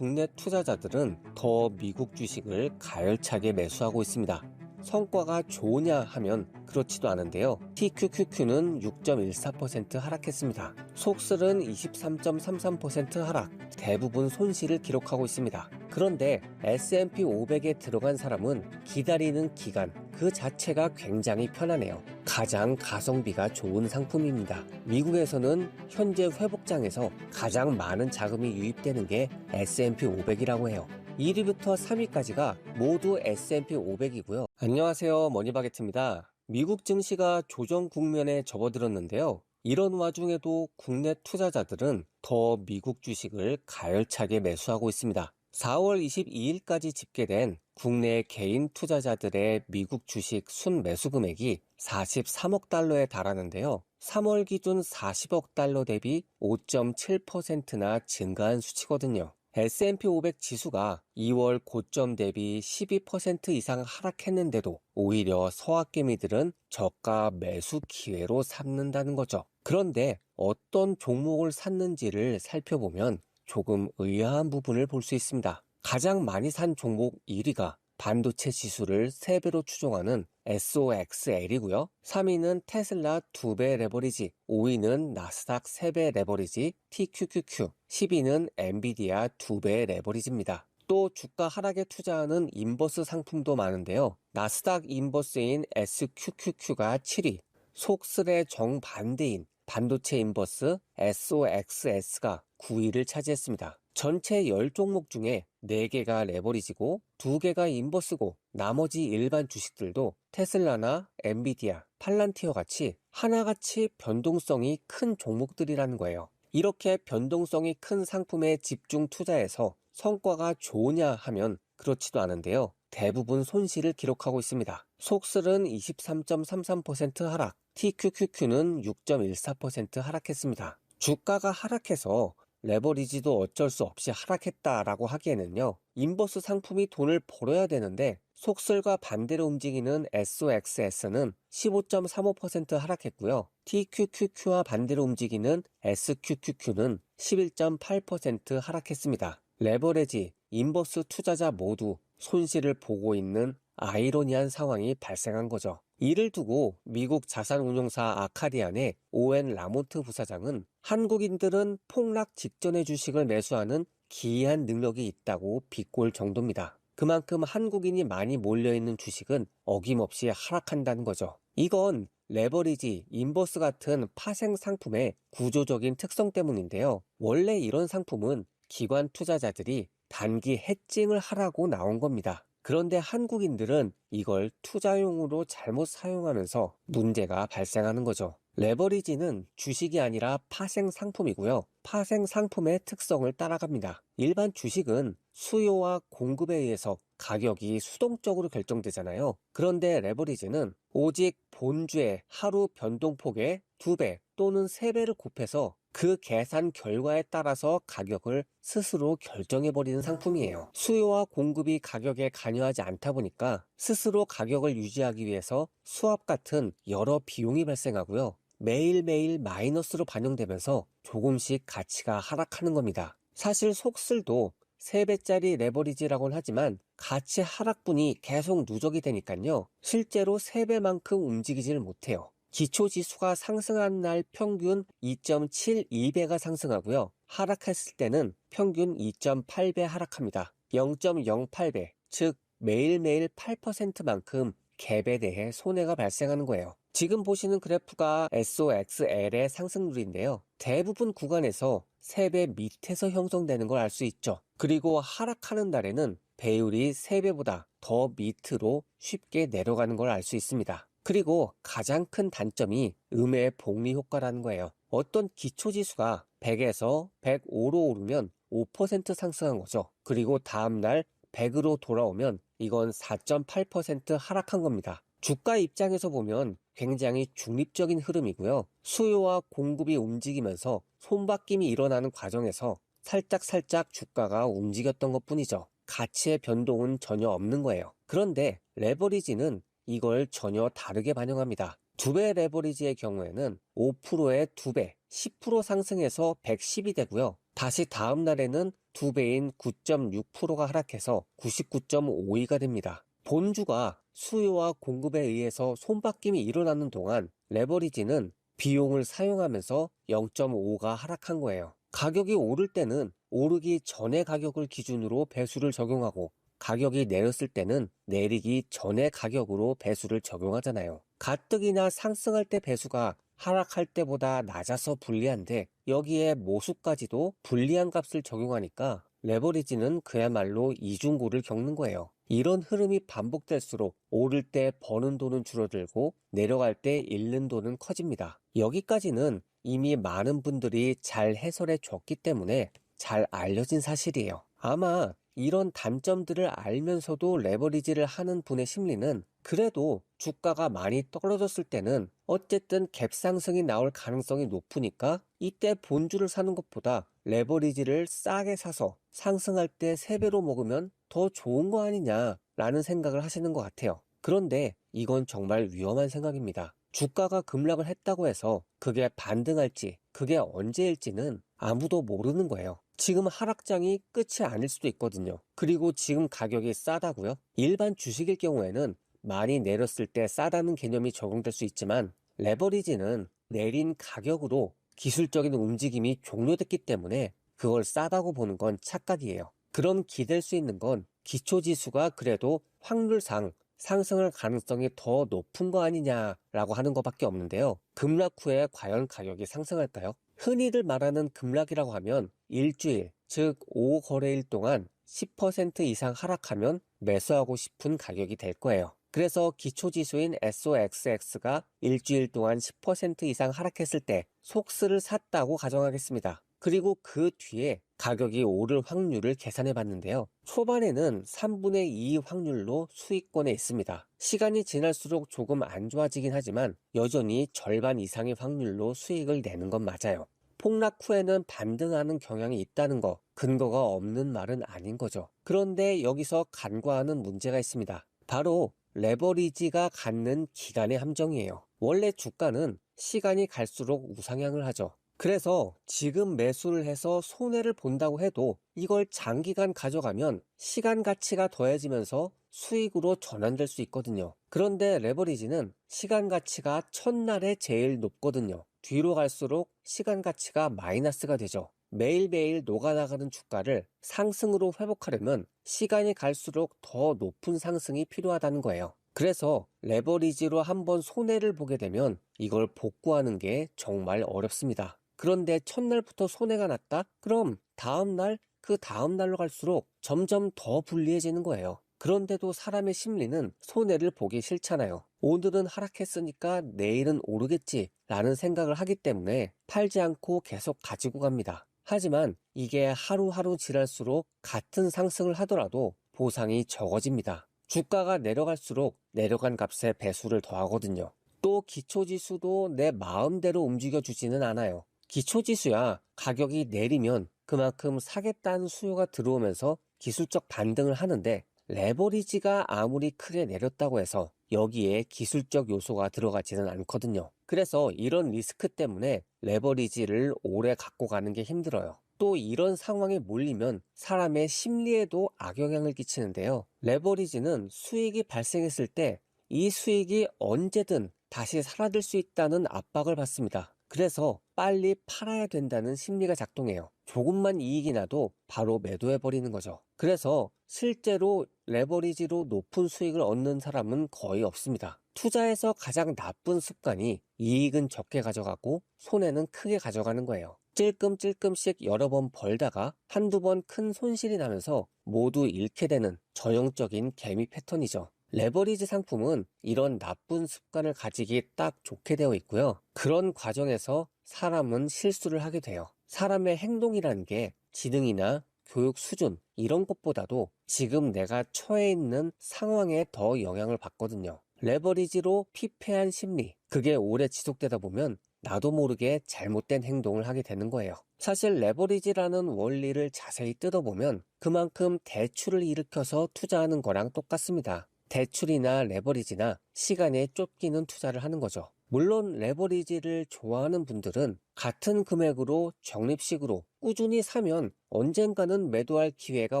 국내 투자자들은 더 미국 주식을 가열차게 매수하고 있습니다. 성과가 좋으냐 하면 그렇지도 않은데요. TQQQ는 6.14% 하락했습니다. 속슬은 23.33% 하락, 대부분 손실을 기록하고 있습니다. 그런데 S&P 500에 들어간 사람은 기다리는 기간 그 자체가 굉장히 편하네요. 가장 가성비가 좋은 상품입니다. 미국에서는 현재 회복장에서 가장 많은 자금이 유입되는 게 S&P 500이라고 해요. 1위부터 3위까지가 모두 S&P 500이고요. 안녕하세요. 머니바게트입니다. 미국 증시가 조정 국면에 접어들었는데요. 이런 와중에도 국내 투자자들은 더 미국 주식을 가열차게 매수하고 있습니다. 4월 22일까지 집계된 국내 개인 투자자들의 미국 주식 순 매수 금액이 43억 달러에 달하는데요. 3월 기준 40억 달러 대비 5.7%나 증가한 수치거든요. S&P 500 지수가 2월 고점 대비 12% 이상 하락했는데도 오히려 서학개미들은 저가 매수 기회로 삼는다는 거죠. 그런데 어떤 종목을 샀는지를 살펴보면 조금 의아한 부분을 볼 수 있습니다. 가장 많이 산 종목 1위가 반도체 지수를 3배로 추종하는 SOXL이고요. 3위는 테슬라 2배 레버리지, 5위는 나스닥 3배 레버리지 TQQQ, 10위는 엔비디아 2배 레버리지입니다. 또 주가 하락에 투자하는 인버스 상품도 많은데요. 나스닥 인버스인 SQQQ가 7위, 속슬의 정반대인 반도체 인버스 SOXS가 9위를 차지했습니다. 전체 10종목 중에 4개가 레버리지고 2개가 인버스고 나머지 일반 주식들도 테슬라나 엔비디아, 팔란티어 같이 하나같이 변동성이 큰 종목들이라는 거예요. 이렇게 변동성이 큰 상품에 집중 투자해서 성과가 좋으냐 하면 그렇지도 않은데요. 대부분 손실을 기록하고 있습니다. 속슬은 23.33% 하락, TQQQ는 6.14% 하락했습니다. 주가가 하락해서 레버리지도 어쩔 수 없이 하락했다라고 하기에는요. 인버스 상품이 돈을 벌어야 되는데 속슬과 반대로 움직이는 SOXS는 15.35% 하락했고요. TQQQ와 반대로 움직이는 SQQQ는 11.8% 하락했습니다. 레버레지, 인버스 투자자 모두 손실을 보고 있는 아이러니한 상황이 발생한 거죠. 이를 두고 미국 자산운용사 아카디안의 오웬 라몬트 부사장은 한국인들은 폭락 직전의 주식을 매수하는 기이한 능력이 있다고 비꼴 정도입니다. 그만큼 한국인이 많이 몰려있는 주식은 어김없이 하락한다는 거죠. 이건 레버리지, 인버스 같은 파생 상품의 구조적인 특성 때문인데요. 원래 이런 상품은 기관 투자자들이 단기 해칭을 하라고 나온 겁니다. 그런데 한국인들은 이걸 투자용으로 잘못 사용하면서 문제가 발생하는 거죠. 레버리지는 주식이 아니라 파생 상품이고요. 파생 상품의 특성을 따라갑니다. 일반 주식은 수요와 공급에 의해서 가격이 수동적으로 결정되잖아요. 그런데 레버리지는 오직 본주의 하루 변동폭의 2배 또는 3배를 곱해서 그 계산 결과에 따라서 가격을 스스로 결정해버리는 상품이에요. 수요와 공급이 가격에 관여하지 않다 보니까 스스로 가격을 유지하기 위해서 수압 같은 여러 비용이 발생하고요. 매일매일 마이너스로 반영되면서 조금씩 가치가 하락하는 겁니다. 사실 속슬도 3배짜리 레버리지라고는 하지만 가치 하락분이 계속 누적이 되니까요. 실제로 3배만큼 움직이지를 못해요. 기초 지수가 상승한 날 평균 2.72배가 상승하고요. 하락했을 때는 평균 2.8배 하락합니다. 0.08배, 즉 매일매일 8%만큼 갭에 대해 손해가 발생하는 거예요. 지금 보시는 그래프가 SOXL의 상승률인데요. 대부분 구간에서 3배 밑에서 형성되는 걸 알 수 있죠. 그리고 하락하는 날에는 배율이 3배보다 더 밑으로 쉽게 내려가는 걸 알 수 있습니다. 그리고 가장 큰 단점이 음의 복리 효과라는 거예요. 어떤 기초지수가 100에서 105로 오르면 5% 상승한 거죠. 그리고 다음날 100으로 돌아오면 이건 4.8% 하락한 겁니다. 주가 입장에서 보면 굉장히 중립적인 흐름이고요. 수요와 공급이 움직이면서 손바뀜이 일어나는 과정에서 살짝살짝 주가가 움직였던 것 뿐이죠. 가치의 변동은 전혀 없는 거예요. 그런데 레버리지는 이걸 전혀 다르게 반영합니다. 두배 레버리지의 경우에는 5%의 2배, 10% 상승해서 110이 되고요. 다시 다음 날에는 두 배인 9.6%가 하락해서 99.52가 됩니다. 본주가 수요와 공급에 의해서 손바뀜이 일어나는 동안 레버리지는 비용을 사용하면서 0.5가 하락한 거예요. 가격이 오를 때는 오르기 전의 가격을 기준으로 배수를 적용하고 가격이 내렸을 때는 내리기 전의 가격으로 배수를 적용하잖아요. 가뜩이나 상승할 때 배수가 하락할 때보다 낮아서 불리한데 여기에 모수까지도 불리한 값을 적용하니까 레버리지는 그야말로 이중고를 겪는 거예요. 이런 흐름이 반복될수록 오를 때 버는 돈은 줄어들고 내려갈 때 잃는 돈은 커집니다. 여기까지는 이미 많은 분들이 잘 해설해 줬기 때문에 잘 알려진 사실이에요. 아마 이런 단점들을 알면서도 레버리지를 하는 분의 심리는 그래도 주가가 많이 떨어졌을 때는 어쨌든 갭 상승이 나올 가능성이 높으니까 이때 본주를 사는 것보다 레버리지를 싸게 사서 상승할 때 3배로 먹으면 더 좋은 거 아니냐라는 생각을 하시는 것 같아요. 그런데 이건 정말 위험한 생각입니다. 주가가 급락을 했다고 해서 그게 반등할지 그게 언제일지는 아무도 모르는 거예요. 지금 하락장이 끝이 아닐 수도 있거든요. 그리고 지금 가격이 싸다고요? 일반 주식일 경우에는 많이 내렸을 때 싸다는 개념이 적용될 수 있지만 레버리지는 내린 가격으로 기술적인 움직임이 종료됐기 때문에 그걸 싸다고 보는 건 착각이에요. 그럼 기댈 수 있는 건 기초지수가 그래도 확률상 상승할 가능성이 더 높은 거 아니냐라고 하는 것밖에 없는데요. 급락 후에 과연 가격이 상승할까요? 흔히들 말하는 급락이라고 하면 일주일, 즉 5거래일 동안 10% 이상 하락하면 매수하고 싶은 가격이 될 거예요. 그래서 기초지수인 SOXX가 일주일 동안 10% 이상 하락했을 때 속스를 샀다고 가정하겠습니다. 그리고 그 뒤에 가격이 오를 확률을 계산해 봤는데요. 초반에는 3분의 2 확률로 수익권에 있습니다. 시간이 지날수록 조금 안 좋아지긴 하지만 여전히 절반 이상의 확률로 수익을 내는 건 맞아요. 폭락 후에는 반등하는 경향이 있다는 거 근거가 없는 말은 아닌 거죠. 그런데 여기서 간과하는 문제가 있습니다. 바로 레버리지가 갖는 기간의 함정이에요. 원래 주가는 시간이 갈수록 우상향을 하죠. 그래서 지금 매수를 해서 손해를 본다고 해도 이걸 장기간 가져가면 시간 가치가 더해지면서 수익으로 전환될 수 있거든요. 그런데 레버리지는 시간 가치가 첫날에 제일 높거든요. 뒤로 갈수록 시간 가치가 마이너스가 되죠. 매일매일 녹아나가는 주가를 상승으로 회복하려면 시간이 갈수록 더 높은 상승이 필요하다는 거예요. 그래서 레버리지로 한번 손해를 보게 되면 이걸 복구하는 게 정말 어렵습니다. 그런데 첫날부터 손해가 났다? 그럼 다음날, 그 다음날로 갈수록 점점 더 불리해지는 거예요. 그런데도 사람의 심리는 손해를 보기 싫잖아요. 오늘은 하락했으니까 내일은 오르겠지 라는 생각을 하기 때문에 팔지 않고 계속 가지고 갑니다. 하지만 이게 하루하루 지날수록 같은 상승을 하더라도 보상이 적어집니다. 주가가 내려갈수록 내려간 값에 배수를 더하거든요. 또 기초지수도 내 마음대로 움직여주지는 않아요. 기초지수야 가격이 내리면 그만큼 사겠다는 수요가 들어오면서 기술적 반등을 하는데 레버리지가 아무리 크게 내렸다고 해서 여기에 기술적 요소가 들어가지는 않거든요. 그래서 이런 리스크 때문에 레버리지를 오래 갖고 가는 게 힘들어요. 또 이런 상황에 몰리면 사람의 심리에도 악영향을 끼치는데요. 레버리지는 수익이 발생했을 때 이 수익이 언제든 다시 사라질 수 있다는 압박을 받습니다. 그래서 빨리 팔아야 된다는 심리가 작동해요. 조금만 이익이 나도 바로 매도해버리는 거죠. 그래서 실제로 레버리지로 높은 수익을 얻는 사람은 거의 없습니다. 투자에서 가장 나쁜 습관이 이익은 적게 가져가고 손해는 크게 가져가는 거예요. 찔끔찔끔씩 여러 번 벌다가 한두 번 큰 손실이 나면서 모두 잃게 되는 전형적인 개미 패턴이죠. 레버리지 상품은 이런 나쁜 습관을 가지기 딱 좋게 되어 있고요. 그런 과정에서 사람은 실수를 하게 돼요. 사람의 행동이라는 게 지능이나 교육 수준 이런 것보다도 지금 내가 처해 있는 상황에 더 영향을 받거든요. 레버리지로 피폐한 심리 그게 오래 지속되다 보면 나도 모르게 잘못된 행동을 하게 되는 거예요. 사실 레버리지라는 원리를 자세히 뜯어보면 그만큼 대출을 일으켜서 투자하는 거랑 똑같습니다. 대출이나 레버리지나 시간에 쫓기는 투자를 하는 거죠. 물론 레버리지를 좋아하는 분들은 같은 금액으로 적립식으로 꾸준히 사면 언젠가는 매도할 기회가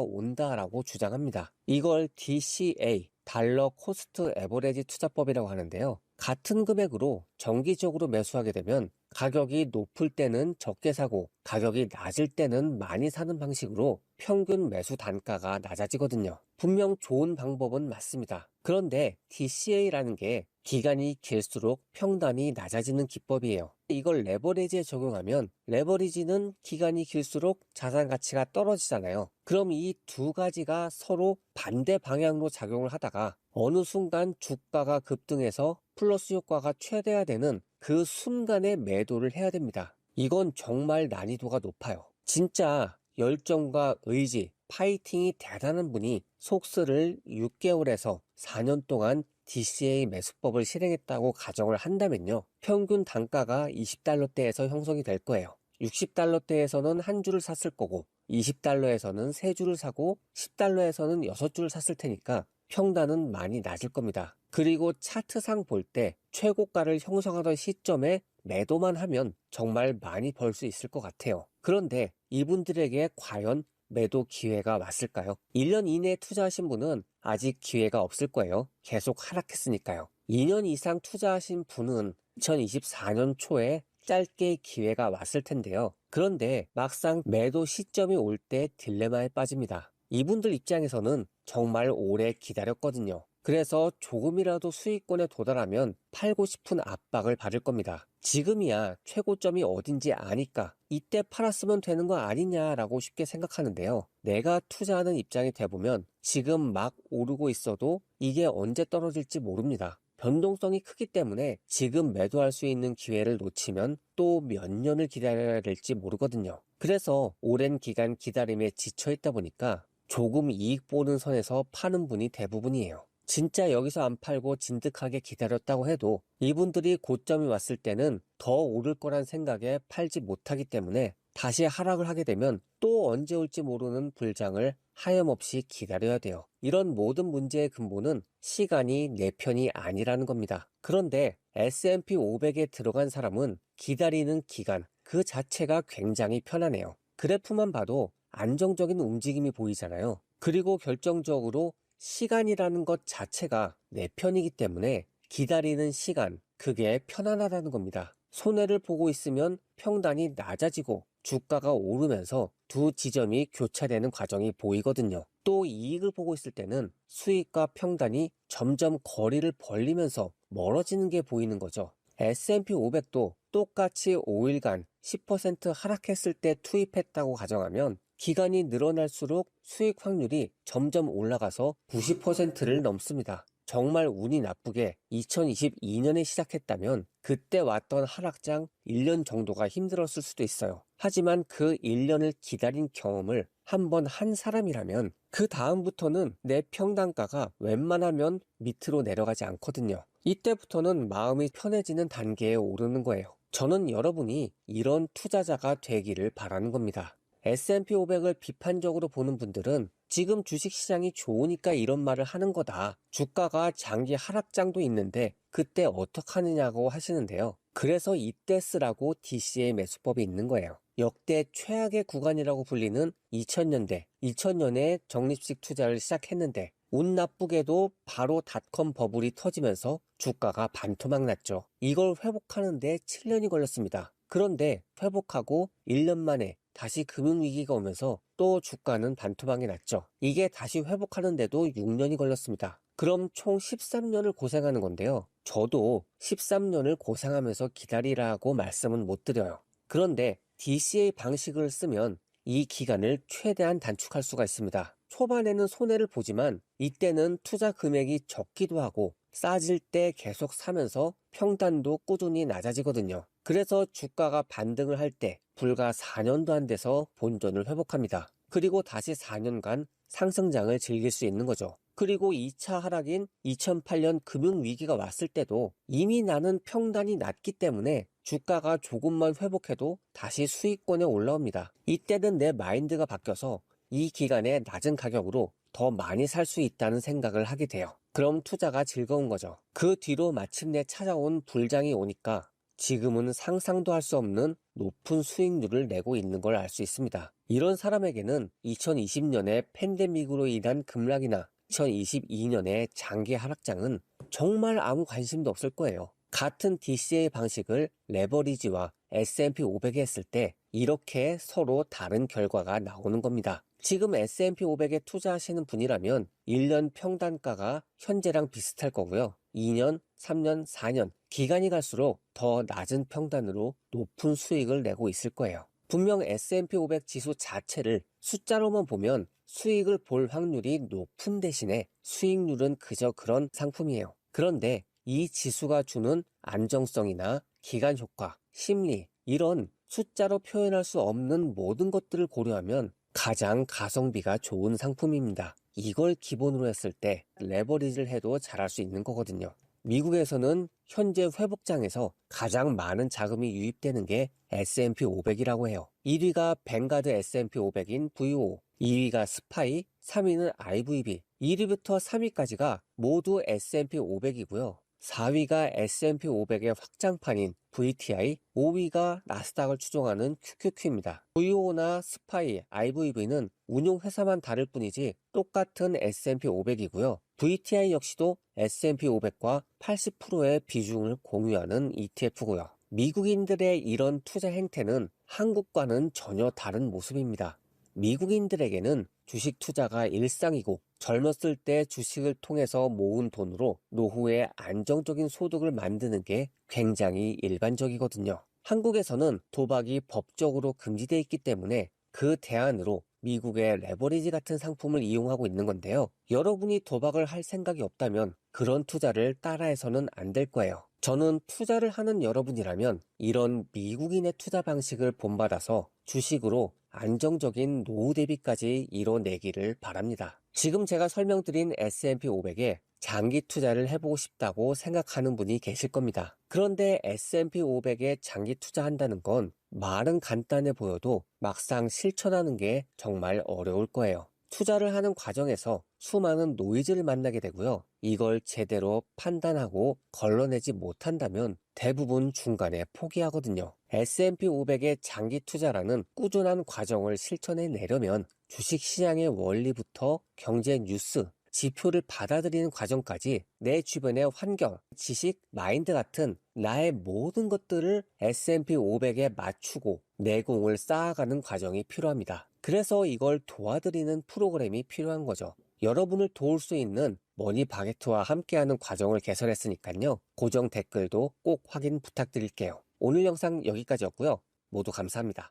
온다라고 주장합니다. 이걸 DCA, 달러 코스트 에버레지 투자법이라고 하는데요. 같은 금액으로 정기적으로 매수하게 되면 가격이 높을 때는 적게 사고 가격이 낮을 때는 많이 사는 방식으로 평균 매수 단가가 낮아지거든요. 분명 좋은 방법은 맞습니다. 그런데 DCA라는 게 기간이 길수록 평단이 낮아지는 기법이에요. 이걸 레버리지에 적용하면 레버리지는 기간이 길수록 자산 가치가 떨어지잖아요. 그럼 이 두 가지가 서로 반대 방향으로 작용을 하다가 어느 순간 주가가 급등해서 플러스 효과가 최대화되는 그 순간에 매도를 해야 됩니다. 이건 정말 난이도가 높아요. 진짜 열정과 의지, 파이팅이 대단한 분이 속스를 6개월에서 4년 동안 DCA 매수법을 실행했다고 가정을 한다면요. 평균 단가가 20달러대에서 형성이 될 거예요. 60달러대에서는 한 주를 샀을 거고 20달러에서는 세 주를 사고 10달러에서는 여섯 주를 샀을 테니까 평단은 많이 낮을 겁니다. 그리고 차트상 볼 때 최고가를 형성하던 시점에 매도만 하면 정말 많이 벌 수 있을 것 같아요. 그런데 이분들에게 과연 매도 기회가 왔을까요? 1년 이내에 투자하신 분은 아직 기회가 없을 거예요. 계속 하락했으니까요. 2년 이상 투자하신 분은 2024년 초에 짧게 기회가 왔을 텐데요. 그런데 막상 매도 시점이 올 때 딜레마에 빠집니다. 이분들 입장에서는 정말 오래 기다렸거든요. 그래서 조금이라도 수익권에 도달하면 팔고 싶은 압박을 받을 겁니다. 지금이야 최고점이 어딘지 아니까 이때 팔았으면 되는 거 아니냐라고 쉽게 생각하는데요. 내가 투자하는 입장이 돼보면 지금 막 오르고 있어도 이게 언제 떨어질지 모릅니다. 변동성이 크기 때문에 지금 매도할 수 있는 기회를 놓치면 또 몇 년을 기다려야 될지 모르거든요. 그래서 오랜 기간 기다림에 지쳐 있다 보니까 조금 이익 보는 선에서 파는 분이 대부분이에요. 진짜 여기서 안 팔고 진득하게 기다렸다고 해도 이분들이 고점이 왔을 때는 더 오를 거란 생각에 팔지 못하기 때문에 다시 하락을 하게 되면 또 언제 올지 모르는 불장을 하염없이 기다려야 돼요. 이런 모든 문제의 근본은 시간이 내 편이 아니라는 겁니다. 그런데 S&P 500에 들어간 사람은 기다리는 기간 그 자체가 굉장히 편하네요. 그래프만 봐도 안정적인 움직임이 보이잖아요. 그리고 결정적으로 시간이라는 것 자체가 내 편이기 때문에 기다리는 시간, 그게 편안하다는 겁니다. 손해를 보고 있으면 평단이 낮아지고 주가가 오르면서 두 지점이 교차되는 과정이 보이거든요. 또 이익을 보고 있을 때는 수익과 평단이 점점 거리를 벌리면서 멀어지는 게 보이는 거죠. S&P 500도 똑같이 5일간 10% 하락했을 때 투입했다고 가정하면 기간이 늘어날수록 수익 확률이 점점 올라가서 90%를 넘습니다. 정말 운이 나쁘게 2022년에 시작했다면 그때 왔던 하락장 1년 정도가 힘들었을 수도 있어요. 하지만 그 1년을 기다린 경험을 한 번 한 사람이라면 그 다음부터는 내 평단가가 웬만하면 밑으로 내려가지 않거든요. 이때부터는 마음이 편해지는 단계에 오르는 거예요. 저는 여러분이 이런 투자자가 되기를 바라는 겁니다. S&P 500을 비판적으로 보는 분들은 지금 주식시장이 좋으니까 이런 말을 하는 거다. 주가가 장기 하락장도 있는데 그때 어떡하느냐고 하시는데요. 그래서 이때 쓰라고 DC의 매수법이 있는 거예요. 역대 최악의 구간이라고 불리는 2000년대, 2000년에 적립식 투자를 시작했는데 운 나쁘게도 바로 닷컴 버블이 터지면서 주가가 반토막 났죠. 이걸 회복하는데 7년이 걸렸습니다. 그런데 회복하고 1년 만에 다시 금융위기가 오면서 또 주가는 반토막이 났죠. 이게 다시 회복하는데도 6년이 걸렸습니다. 그럼 총 13년을 고생하는 건데요. 저도 13년을 고생하면서 기다리라고 말씀은 못 드려요. 그런데 DCA 방식을 쓰면 이 기간을 최대한 단축할 수가 있습니다. 초반에는 손해를 보지만 이때는 투자 금액이 적기도 하고 싸질 때 계속 사면서 평단도 꾸준히 낮아지거든요. 그래서 주가가 반등을 할 때 불과 4년도 안 돼서 본전을 회복합니다. 그리고 다시 4년간 상승장을 즐길 수 있는 거죠. 그리고 2차 하락인 2008년 금융위기가 왔을 때도 이미 나는 평단이 낮기 때문에 주가가 조금만 회복해도 다시 수익권에 올라옵니다. 이때는 내 마인드가 바뀌어서 이 기간에 낮은 가격으로 더 많이 살 수 있다는 생각을 하게 돼요. 그럼 투자가 즐거운 거죠. 그 뒤로 마침내 찾아온 불장이 오니까 지금은 상상도 할 수 없는 높은 수익률을 내고 있는 걸 알 수 있습니다. 이런 사람에게는 2020년에 팬데믹으로 인한 급락이나 2022년의 장기 하락장은 정말 아무 관심도 없을 거예요. 같은 DCA 방식을 레버리지와 S&P 500에 했을 때 이렇게 서로 다른 결과가 나오는 겁니다. 지금 S&P 500에 투자하시는 분이라면 1년 평단가가 현재랑 비슷할 거고요. 2년, 3년, 4년 기간이 갈수록 더 낮은 평단으로 높은 수익을 내고 있을 거예요. 분명 S&P 500 지수 자체를 숫자로만 보면 수익을 볼 확률이 높은 대신에 수익률은 그저 그런 상품이에요. 그런데 이 지수가 주는 안정성이나 기간 효과, 심리, 이런 숫자로 표현할 수 없는 모든 것들을 고려하면 가장 가성비가 좋은 상품입니다. 이걸 기본으로 했을 때 레버리지를 해도 잘할 수 있는 거거든요. 미국에서는 현재 회복장에서 가장 많은 자금이 유입되는 게 S&P 500이라고 해요. 1위가 뱅가드 S&P 500인 VO, 2위가 스파이, 3위는 IVB, 1위부터 3위까지가 모두 S&P 500이고요. 4위가 S&P 500의 확장판인 VTI, 5위가 나스닥을 추종하는 QQQ입니다. VO나 스파이, IVV는 운용 회사만 다를 뿐이지 똑같은 S&P 500이고요. VTI 역시도 S&P 500과 80%의 비중을 공유하는 ETF고요. 미국인들의 이런 투자 행태는 한국과는 전혀 다른 모습입니다. 미국인들에게는 주식 투자가 일상이고 젊었을 때 주식을 통해서 모은 돈으로 노후에 안정적인 소득을 만드는 게 굉장히 일반적이거든요. 한국에서는 도박이 법적으로 금지되어 있기 때문에 그 대안으로 미국의 레버리지 같은 상품을 이용하고 있는 건데요. 여러분이 도박을 할 생각이 없다면 그런 투자를 따라해서는 안 될 거예요. 저는 투자를 하는 여러분이라면 이런 미국인의 투자 방식을 본받아서 주식으로 안정적인 노후 대비까지 이뤄내기를 바랍니다. 지금 제가 설명드린 S&P 500에 장기 투자를 해보고 싶다고 생각하는 분이 계실 겁니다. 그런데 S&P 500에 장기 투자한다는 건 말은 간단해 보여도 막상 실천하는 게 정말 어려울 거예요. 투자를 하는 과정에서 수많은 노이즈를 만나게 되고요. 이걸 제대로 판단하고 걸러내지 못한다면 대부분 중간에 포기하거든요. S&P 500의 장기 투자라는 꾸준한 과정을 실천해 내려면 주식 시장의 원리부터 경제 뉴스, 지표를 받아들이는 과정까지 내 주변의 환경, 지식, 마인드 같은 나의 모든 것들을 S&P 500에 맞추고 내공을 쌓아가는 과정이 필요합니다. 그래서 이걸 도와드리는 프로그램이 필요한 거죠. 여러분을 도울 수 있는 머니 바게트와 함께하는 과정을 개설했으니까요. 고정 댓글도 꼭 확인 부탁드릴게요. 오늘 영상 여기까지였고요. 모두 감사합니다.